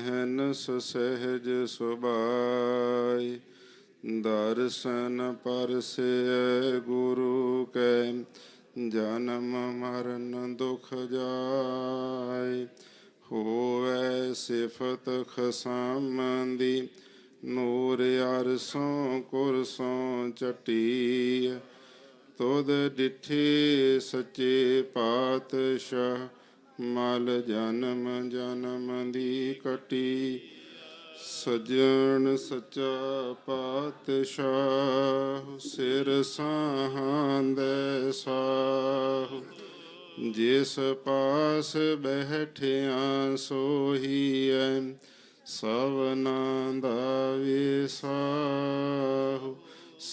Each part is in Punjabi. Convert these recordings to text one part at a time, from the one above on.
ਹਨਸ ਸਹਿਜ ਸੁਭਾਈ, ਦਰਸ਼ਨ ਪਰਸੈ ਗੁਰੂ ਕੈ, ਜਨਮ ਮਰਨ ਦੁਖ ਜਾਏ। ਹੋਵੇ ਸਿਫਤ ਖਸਮ ਦੀ ਨੂਰ ਅਰਸੋਂ ਕੁਰਸੋਂ ਚਟੀ ਤੁਧ ਡਿਠੇ ਸੱਚੇ ਪਾਤਸ਼ਾਹ ਮਲ ਜਨਮ ਜਨਮ ਦੀ ਕਟੀ। ਸਜਣ ਸੱਚਾ ਪਾਤਸ਼ਾਹ, ਸਿਰ ਸਾਹਾਂਦੇ ਸਾਹ। ਜਿਸ ਪਾਸ ਬੈਠਿਆ ਸੋਹੀਐ ਸਵਨਾ ਦਾ ਵਿਸਾਹੁ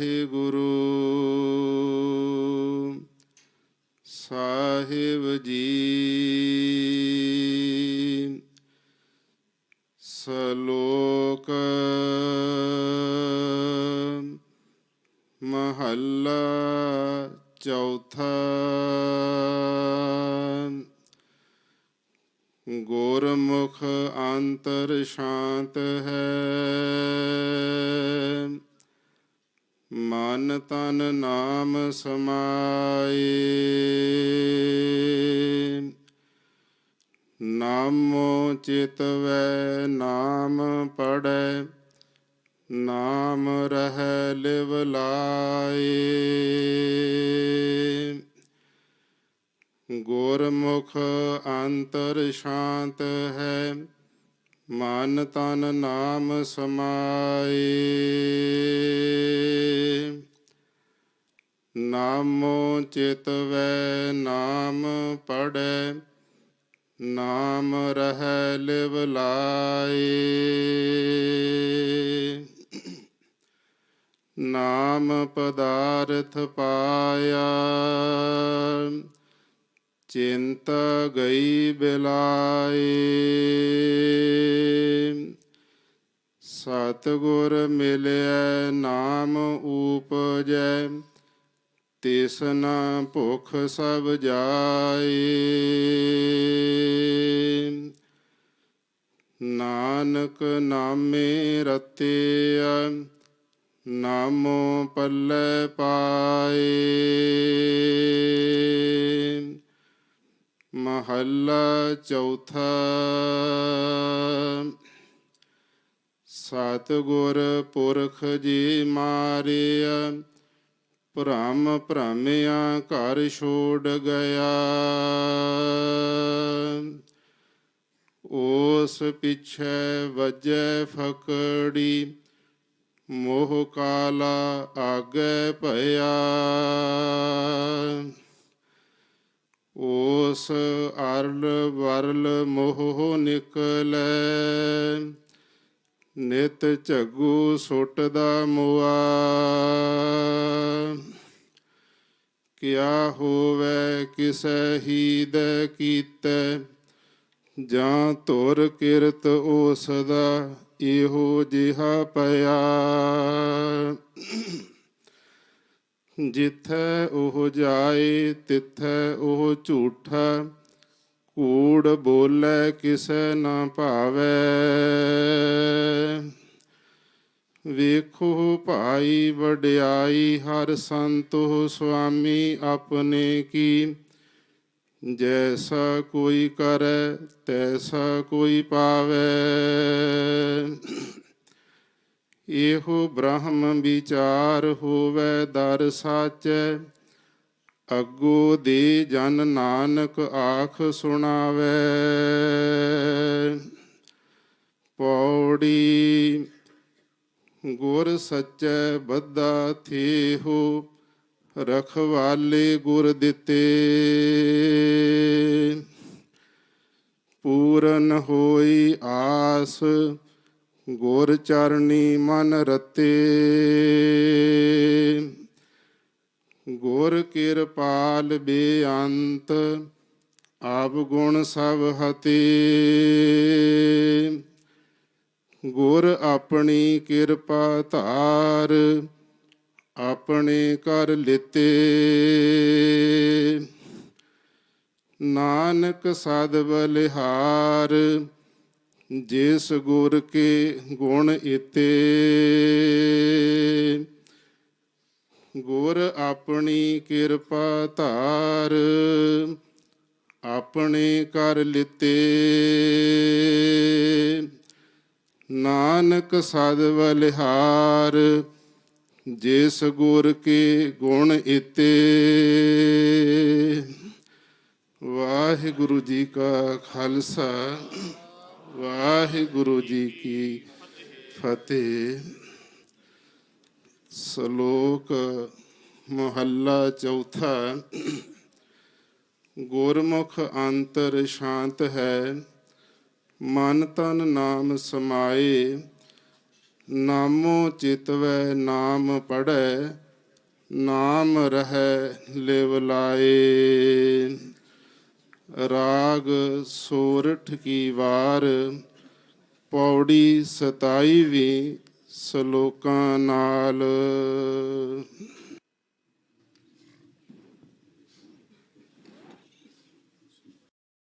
ਵਾਹਿਗੁਰੂ ਸਾਹਿਬ ਜੀ ਸਲੋਕ ਮਹੱਲਾ ਚੌਥਾ ਗੁਰਮੁਖ ਅੰਤਰ ਸ਼ਾਂਤ ਹੈ ਮਨ ਤਨ ਨਾਮ ਸਮਾਏ। ਨਾਮੋ ਚਿਤਵੈ ਨਾਮ ਪੜੈ, ਨਾਮ ਰਹਿ ਲਿਵ ਲਾਏ। ਗੁਰਮੁਖ ਅੰਤਰ ਸ਼ਾਂਤ ਹੈ, ਮਨ ਤਨ ਨਾਮ ਸਮਾਏ। ਨਾਮੋ ਚਿਤਵੈ ਨਾਮ ਪੜੈ, ਨਾਮ ਰਹਿ ਲਿਵ ਲਾਏ। ਨਾਮ ਪਦਾਰਥ ਪਾਇਆ, ਚਿੰਤ ਗਈ ਬਿਲਾਏ। ਸਤਿਗੁਰ ਮਿਲਿਆ ਨਾਮ ਊਪਜੈ ਤਿਸਨਾ ਭੁਖ ਸਭ ਜਾਏ। ਨਾਨਕ ਨਾਮੇ ਰਤਿਆ, ਨਾਮੋ ਪੱਲੇ ਪਾਏ। ਮਹੱਲਾ ਚੌਥਾ, ਸਤਿਗੁਰ ਪੁਰਖ ਜੀ ਮਾਰਿਆ ਭ੍ਰਮ ਭ੍ਰਮਿਆ ਘਰ ਛੋੜ ਗਿਆ। ਉਸ ਪਿਛੈ ਵਜੈ ਫਕੜੀ, ਮੋਹ ਕਾਲਾ ਆਗੇ ਭਇਆ। ਉਸ ਅਰਲ ਵਰਲ ਮੋਹ ਨਿਕਲੈ ਨਿਤ ਝੱਗੂ ਸੁੱਟਦਾ ਮੁਆ। ਕਿਆ ਹੋਵੇ ਕਿਸੈ ਦੇ ਕੀਤੈ, ਜਾਂ ਧੁਰ ਕਿਰਤ ਉਸ ਦਾ ਇਹੋ ਜਿਹਾ ਪਿਆ। ਜਿੱਥੈ ਉਹ ਜਾਏ ਤਿੱਥੈ ਉਹ ਝੂਠਾ ਕੂੜ ਬੋਲੇ ਕਿਸੈ ਨਾ ਭਾਵੈ। ਵੇਖੋ ਭਾਈ ਵਡਿਆਈ, ਹਰ ਸੰਤੋ ਸੁਆਮੀ ਆਪਣੇ ਕੀ। ਜੈਸਾ ਕੋਈ ਕਰੈ, ਤੈਸਾ ਕੋਈ ਪਾਵੈ। ਇਹੋ ਬ੍ਰਹਮ ਵਿਚਾਰ ਹੋਵੇ, ਦਰ ਸਾਚੈ। ਅਗੋ ਦੇ ਜਨ ਨਾਨਕ ਆਖ ਸੁਣਾਵੇ। ਪੌੜੀ ਗੁਰ ਸੱਚੈ ਬੱਧਾ ਥੇਹੋ, ਰਖਵਾਲੇ ਗੁਰ ਦਿੱਤੇ। ਪੂਰਨ ਹੋਈ ਆਸ, ਗੁਰ ਚਰਨੀ ਮਨ ਰਤੇ। ਗੁਰ ਕਿਰਪਾਲ ਬੇਅੰਤ, ਆਪ ਗੁਣ ਸਭ ਹਤੇ। ਗੁਰ ਆਪਣੀ ਕਿਰਪਾ ਧਾਰ, ਆਪਣੇ ਕਰ ਲਿਤੇ। ਨਾਨਕ ਸਦ ਬਲਿਹਾਰ, ਜਿਸ ਗੁਰ ਕੇ ਗੁਣ ਇਤੇ। ਗੁਰ ਆਪਣੀ ਕਿਰਪਾ ਧਾਰ, ਆਪਣੇ ਕਰ ਲਿਤੇ। ਨਾਨਕ ਸਦ ਬਲਿਹਾਰ ਜਿਸ ਗੁਰ ਕੇ ਗੁਣ ਇਤੇ। ਵਾਹਿਗੁਰੂ ਜੀ ਕਾ ਖਾਲਸਾ, ਵਾਹਿਗੁਰੂ ਜੀ ਕੀ ਫਤਿਹ। ਸ਼ਲੋਕ ਮਹੱਲਾ ਚੌਥਾ। ਗੁਰਮੁਖ ਅੰਤਰ ਸ਼ਾਂਤ ਹੈ, ਮਨ ਤਨ ਨਾਮ ਸਮਾਏ। ਨਾਮੋ ਚਿਤਵੈ ਨਾਮ ਪੜੈ ਨਾਮ ਰਹੈ ਲਿਵ ਲਾਏ। ਰਾਗ ਸੋਰਠ ਕੀ ਵਾਰ, ਪੌੜੀ 27ਵੀਂ ਸ਼ਲੋਕਾਂ ਨਾਲ